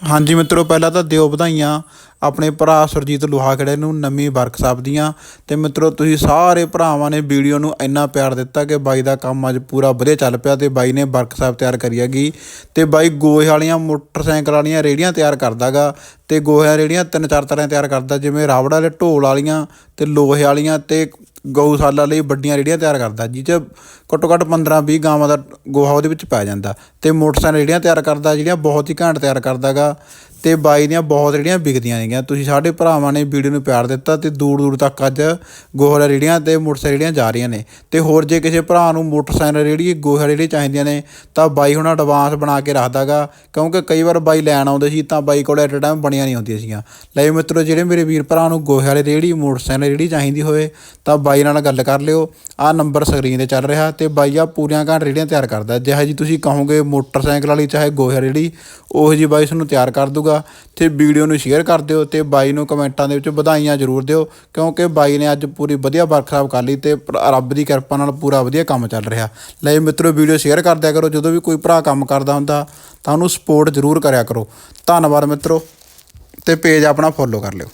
ਹਾਂਜੀ ਮਿੱਤਰੋ, ਪਹਿਲਾਂ ਤਾਂ ਦਿਓ ਵਧਾਈਆਂ ਆਪਣੇ ਭਰਾ ਸੁਰਜੀਤ ਲੋਹਾਖੜੇ ਨੂੰ, ਨਵੀਂ ਵਰਕਸ਼ਾਪ ਦੀਆਂ। ਤੇ ਮਿੱਤਰੋ, ਤੁਸੀਂ ਸਾਰੇ ਭਰਾਵਾਂ ਨੇ ਵੀਡੀਓ ਨੂੰ ਇੰਨਾ ਪਿਆਰ ਦਿੱਤਾ ਕਿ ਬਾਈ ਦਾ ਕੰਮ ਅੱਜ ਪੂਰਾ ਵਧੀਆ ਚੱਲ ਪਿਆ ਤੇ ਬਾਈ ਨੇ ਵਰਕਸ਼ਾਪ ਤਿਆਰ ਕਰੀ ਹੈਗੀ। ਤੇ ਬਾਈ ਗੋਹੇ ਵਾਲੀਆਂ ਮੋਟਰਸਾਈਕਲ ਵਾਲੀਆਂ ਰੇੜੀਆਂ ਤਿਆਰ ਕਰਦਾਗਾ। ਤੇ ਗੋਹੇ ਰੇੜੀਆਂ ਤਿੰਨ ਚਾਰ ਤਰ੍ਹਾਂ ਤਿਆਰ ਕਰਦਾ, ਜਿਵੇਂ ਰਾਵੜ ਵਾਲੇ ਢੋਲ ਵਾਲੀਆਂ ਤੇ ਲੋਹੇ ਵਾਲੀਆਂ ਤੇ ਗਊਸ਼ਾਲਾ ਲਈ ਵੱਡੀਆਂ ਰੇੜੀਆਂ ਤਿਆਰ ਕਰਦਾ ਜਿਹ 'ਚ ਘੱਟੋ ਘੱਟ 15 20 ਗਾਵਾਂ ਦਾ ਗੋਹਾ ਉਹਦੇ ਵਿੱਚ ਪੈ ਜਾਂਦਾ। ਤੇ ਮੋਟਰਸਾਈਕਲ ਰੇੜੀਆਂ ਤਿਆਰ ਕਰਦਾ, ਜਿਹੜੀਆਂ ਬਹੁਤ ਹੀ ਘੈਂਟ ਤਿਆਰ ਕਰਦਾਗਾ ਤੇ ਬਾਈ ਦੀਆਂ ਬਹੁਤ ਰੇੜੀਆਂ ਵਿਕਦੀਆਂ ਨੇਗੀਆਂ। ਤੁਸੀਂ ਸਾਡੇ ਭਰਾਵਾਂ ਨੇ ਵੀਡੀਓ ਨੂੰ ਪਿਆਰ ਦਿੱਤਾ ਤੇ ਦੂਰ ਦੂਰ ਤੱਕ ਅੱਜ ਗੋਹਾ ਰੇੜੀਆਂ ਤੇ ਮੋਟਰਸਾਈਕਲ ਰੇੜੀਆਂ ਜਾ ਰਹੀਆਂ ਨੇ। ਤੇ ਹੋਰ ਜੇ ਕਿਸੇ ਭਰਾ ਨੂੰ ਮੋਟਰਸਾਈਕਲ ਰੇੜੀ ਗੋਹਾ ਰੇੜੀ ਚਾਹੀਦੀਆਂ ਨੇ, ਤਾਂ ਬਾਈ ਹੁਣ ਐਡਵਾਂਸ ਬਣਾ ਕੇ ਰੱਖਦਾਗਾ। ਕਿਉਂਕਿ ਕਈ ਵਾਰ ਬਾਈ ਲੈਣ ਆਉਂਦੇ ਸੀ ਤਾਂ ਬਾਈ ਕੋਲ ਐਟ ਟਾਈਮ ਬਣੀਆਂ ਨਹੀਂ ਹੁੰਦੀਆਂ ਸੀਗੀਆਂ। ਲੈ ਮਿੱਤਰੋ, ਜਿਹੜੇ ਮੇਰੇ ਵੀਰ ਭਰਾ ਨੂੰ ਗੋਹੇ ਵਾਲੀ ਰੇੜੀ, ਮੋਟਰਸਾਈਕਲ ਰੇੜੀ ਚਾਹੀਦੀ ਹੋਵੇ, ਤਾਂ ਬਾਈ ਨਾਲ ਗੱਲ ਕਰ ਲਿਓ। ਆਹ ਨੰਬਰ ਸਕਰੀਨ ਤੇ ਚੱਲ ਰਿਹਾ ਤੇ ਬਾਈ ਆ ਪੂਰੀਆਂ ਘੰਟ ਰੇੜੀਆਂ ਤਿਆਰ ਕਰਦਾ। ਜਿਹੋ ਜੀ ਤੁਸੀਂ ਕਹੋਗੇ ਮੋਟਰਸਾਈਕਲ ਵਾਲੀ, ਚਾਹੇ ਗੋਹੇ ਰੇੜੀ, ਉਹ ਜੀ ਬਾਈ ਤੁਹਾਨੂੰ ਤਿਆਰ ਕਰ ਦੂਗਾ। ਤੇ ਵੀਡੀਓ ਨੂੰ ਸ਼ੇਅਰ ਕਰ ਦਿਓ ਤੇ ਬਾਈ ਨੂੰ ਕਮੈਂਟਾਂ ਦੇ ਵਿੱਚ ਵਧਾਈਆਂ ਜ਼ਰੂਰ ਦਿਓ, ਕਿਉਂਕਿ ਬਾਈ ਨੇ ਅੱਜ ਪੂਰੀ ਵਧੀਆ ਵਰਕਸ਼ਾਪ ਕਰ ਲਈ ਤੇ ਰੱਬ ਦੀ ਕਿਰਪਾ ਨਾਲ ਪੂਰਾ ਵਧੀਆ ਕੰਮ ਚੱਲ ਰਿਹਾ। ਲੈ ਮਿੱਤਰੋ, ਵੀਡੀਓ ਸ਼ੇਅਰ ਕਰ ਦਿਆ ਕਰੋ, ਜਦੋਂ ਵੀ ਕੋਈ ਭਰਾ ਕੰਮ ਕਰਦਾ ਹੁੰਦਾ, ਤਾਂ ਉਹਨੂੰ ਸਪੋਰਟ ਜ਼ਰੂਰ ਕਰਿਆ ਕਰੋ। ਧੰਨਵਾਦ ਮਿੱਤਰੋ, ਤੇ ਪੇਜ ਆਪਣਾ ਫੋਲੋ ਕਰ ਲਿਓ।